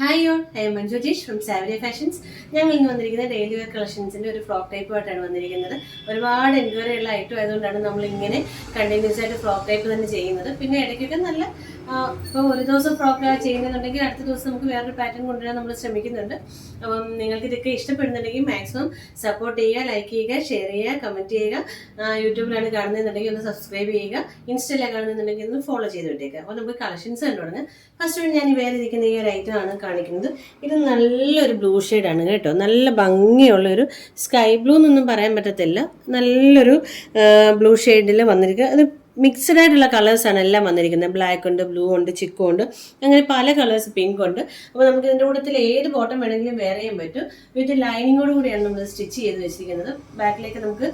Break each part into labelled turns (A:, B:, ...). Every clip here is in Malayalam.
A: Hi all I am Manju Jeesh from Savari fashions ഞങ്ങൾ ഇന്ന് വന്നിരിക്കുന്നത് ഡെയിലി വെയർ കളക്ഷൻസിന്റെ ഒരു ഫ്രോക്ക് ടൈപ്പ് ആയിട്ടാണ് വന്നിരിക്കുന്നത്. ഒരുപാട് എൻക്വയറി ഉള്ള ഐറ്റം ആയതുകൊണ്ടാണ് നമ്മൾ ഇങ്ങനെ കണ്ടിന്യൂസ് ആയിട്ട് ഫ്രോക്ക് ടൈപ്പ് തന്നെ ചെയ്യുന്നത്. പിന്നെ ഇടയ്ക്കൊക്കെ നല്ല ഇപ്പോൾ ഒരു ദിവസം ഫ്രോക്ക് ചെയ്യുന്നുണ്ടെങ്കിൽ അടുത്ത ദിവസം നമുക്ക് വേറൊരു പാറ്റേൺ കൊണ്ടുവരാൻ നമ്മൾ ശ്രമിക്കുന്നുണ്ട്. അപ്പം നിങ്ങൾക്ക് ഇതൊക്കെ ഇഷ്ടപ്പെടുന്നുണ്ടെങ്കിൽ മാക്സിമം സപ്പോർട്ട് ചെയ്യുക ലൈക്ക് ചെയ്യുക ഷെയർ ചെയ്യുക കമന്റ് ചെയ്യുക. യൂട്യൂബിലാണ് കാണുന്നുണ്ടെങ്കിൽ ഒന്ന് സബ്സ്ക്രൈബ് ചെയ്യുക. ഇൻസ്റ്റയിലാണ് കാണുന്നുണ്ടെങ്കിൽ ഒന്ന് ഫോളോ ചെയ്ത് വിട്ടേക്കുക. അപ്പോൾ നമുക്ക് കളക്ഷൻസ് കണ്ടു തുടങ്ങാം ഫസ്റ്റ് ഞാൻ വേറെ ഇരിക്കുന്ന ഈ ഒരു ഐറ്റം ആണ്. കാണിക്കുന്നത്. ഇത് നല്ലൊരു ബ്ലൂ ആണ് കേട്ടോ. നല്ല ഭംഗിയുള്ള ഒരു സ്കൈ ബ്ലൂ എന്നൊന്നും പറയാൻ പറ്റത്തില്ല. നല്ലൊരു ബ്ലൂ ഷെയ്ഡിൽ വന്നിരിക്കുക അത് മിക്സഡ് ആയിട്ടുള്ള കളേഴ്സ് ആണ് എല്ലാം വന്നിരിക്കുന്നത്. ബ്ലാക്ക് ഉണ്ട് ബ്ലൂ ഉണ്ട് ചിക്കു ഉണ്ട്. അങ്ങനെ പല കളേഴ്സ് പിങ്ക് ഉണ്ട്. അപ്പോൾ നമുക്ക് ഇതിന്റെ കൂട്ടത്തിൽ ഏത് ബോട്ടം വേണമെങ്കിലും ചെയ്യാൻ പറ്റും. വിത്ത് ലൈനിങ്ങോട് കൂടിയാണ് നമ്മൾ സ്റ്റിച്ച് ചെയ്ത് വെച്ചിരിക്കുന്നത്. ബാക്കിലേക്ക് നമുക്ക്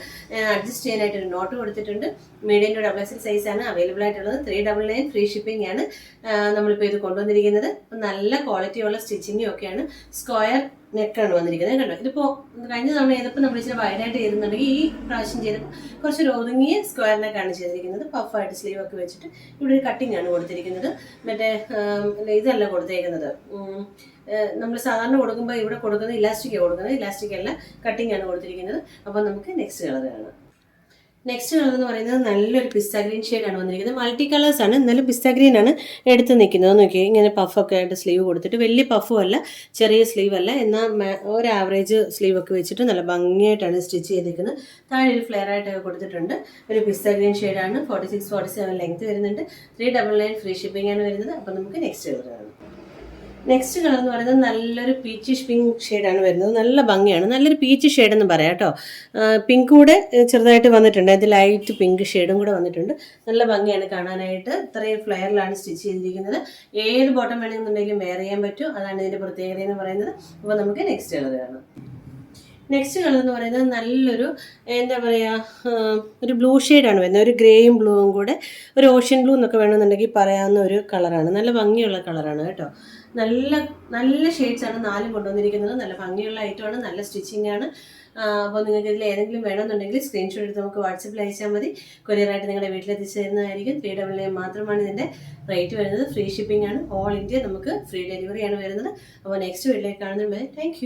A: അഡ്ജസ്റ്റ് ചെയ്യാനായിട്ട് ഒരു നോട്ട് കൊടുത്തിട്ടുണ്ട്. മീഡിയം ഡബിൾ ഡബിൾ സൈസ് ആണ്. അവൈലബിൾ ആയിട്ടുള്ളത് three double nine free shipping ആണ്. നമ്മളിപ്പോൾ ഇത് കൊണ്ടുവന്നിരിക്കുന്നത്. നല്ല ക്വാളിറ്റിയുള്ള സ്റ്റിച്ചിങ്ങും ഒക്കെയാണ്. സ്ക്വയർ നെക്കാണ് വന്നിരിക്കുന്നത് കണ്ടോ? ഇതിപ്പോൾ കഴിഞ്ഞ തവണ ചെയ്തപ്പോൾ നമ്മൾ ഇച്ചിരി വൈഡായിട്ട് ചെയ്തിട്ടുണ്ടെങ്കിൽ ഈ പ്രാവശ്യം ചെയ്തപ്പോൾ കുറച്ച് ഒതുങ്ങിയ സ്ക്വയർ നെക്കാണ് ചെയ്തിരിക്കുന്നത്. പഫായിട്ട് സ്ലീവ് ഒക്കെ വെച്ചിട്ട് ഇവിടെ ഒരു കട്ടിംഗ് ആണ് കൊടുത്തിരിക്കുന്നത്. മറ്റേ ഇതല്ല കൊടുത്തേക്കുന്നത്. നമ്മൾ സാധാരണ കൊടുക്കുമ്പോൾ ഇവിടെ കൊടുക്കുന്നത് ഇലാസ്റ്റിക്കാണ് കൊടുക്കുന്നത്. ഇലാസ്റ്റിക് അല്ല കട്ടിംഗ് ആണ് കൊടുത്തിരിക്കുന്നത്. അപ്പോൾ നമുക്ക് നെക്സ്റ്റ് കളർ കാണാം. നെക്സ്റ്റ് എന്ന് പറയുന്നത് നല്ലൊരു പിസ്ത ഗ്രീൻ ഷെയ്ഡാണ് വന്നിരിക്കുന്നത്. മൾട്ടി കളേഴ്സ് ആണ്. എന്നാലും പിസ്ത ഗ്രീൻ ആണ് എടുത്ത് നിൽക്കുന്നത്. നോക്കി ഇങ്ങനെ പഫൊക്കെ ആയിട്ട് സ്ലീവ് കൊടുത്തിട്ട്. വലിയ പഫും അല്ല ചെറിയ സ്ലീവ് അല്ല. എന്നാൽ ഒരു ആവറേജ് സ്ലീവ് ഒക്കെ വെച്ചിട്ട് നല്ല ഭംഗിയായിട്ടാണ് സ്റ്റിച്ച് ചെയ്തിരിക്കുന്നത് താഴെ ഒരു ഫ്ലെയർ ആയിട്ടൊക്കെ കൊടുത്തിട്ടുണ്ട്. ഒരു പിസ്ത ഗ്രീൻ ഷെയ്ഡാണ് forty six forty seven length വരുന്നുണ്ട്. Three double nine free shipping ആണ് വരുന്നത്. അപ്പോൾ നമുക്ക് നെക്സ്റ്റ് കളർ നെക്സ്റ്റ് കളർ എന്ന് പറയുന്നത് നല്ലൊരു പീച്ചിഷ് പിങ്ക് ഷെയ്ഡാണ് വരുന്നത്. നല്ല ഭംഗിയാണ്. നല്ലൊരു പീച്ച് ഷെയ്ഡ് എന്ന് പറയാം കേട്ടോ. പിങ്ക് കൂടെ ചെറുതായിട്ട് വന്നിട്ടുണ്ട്. അത് ലൈറ്റ് പിങ്ക് ഷെയ്ഡും കൂടെ വന്നിട്ടുണ്ട്. നല്ല ഭംഗിയാണ് കാണാനായിട്ട്. ഇത്രയും ഫ്ലെയറിലാണ് സ്റ്റിച്ച് ചെയ്തിരിക്കുന്നത്. ഏത് ബോട്ടം വേണമെന്നുണ്ടെങ്കിലും വെയർ ചെയ്യാൻ പറ്റും. അതാണ് ഇതിന്റെ പ്രത്യേകത എന്ന് പറയുന്നത്. അപ്പോൾ നമുക്ക് നെക്സ്റ്റ് കളർ കാണാം. നെക്സ്റ്റ് കളർ എന്ന് പറയുന്നത് നല്ലൊരു എന്താ പറയുക ഒരു ബ്ലൂ ഷെയ്ഡാണ് വരുന്നത്. ഒരു ഗ്രേയും ബ്ലൂവും കൂടെ ഒരു ഓഷ്യൻ ബ്ലൂ എന്നൊക്കെ വേണമെന്നുണ്ടെങ്കിൽ പറയാവുന്ന ഒരു കളറാണ് നല്ല ഭംഗിയുള്ള കളറാണ് കേട്ടോ. നല്ല നല്ല ഷെയ്ഡ്സ് ആണ് നാലും കൊണ്ടുവന്നിരിക്കുന്നത്. നല്ല ഭംഗിയുള്ള ഐറ്റമാണ് നല്ല സ്റ്റിച്ചിങ് ആണ്. അപ്പോൾ നിങ്ങൾക്ക് ഇതിൽ ഏതെങ്കിലും വേണമെന്നുണ്ടെങ്കിൽ സ്ക്രീൻഷോട്ട് എടുത്ത് നമുക്ക് വാട്സപ്പിൽ അയച്ചാൽ മതി. കൊറിയറായിട്ട് നിങ്ങളുടെ വീട്ടിലെത്തിച്ച് തരുന്നതായിരിക്കും ത്രീ ഡബിൾ നയൻ മാത്രമാണ് ഇതിന്റെ റേറ്റ് വരുന്നത്. ഫ്രീ ഷിപ്പിംഗ് ആണ്. ഓൾ ഇന്ത്യ നമുക്ക് ഫ്രീ ഡെലിവറി ആണ് വരുന്നത്. അപ്പോൾ നെക്സ്റ്റ് വീട്ടിലേക്ക് കാണുന്നത് താങ്ക്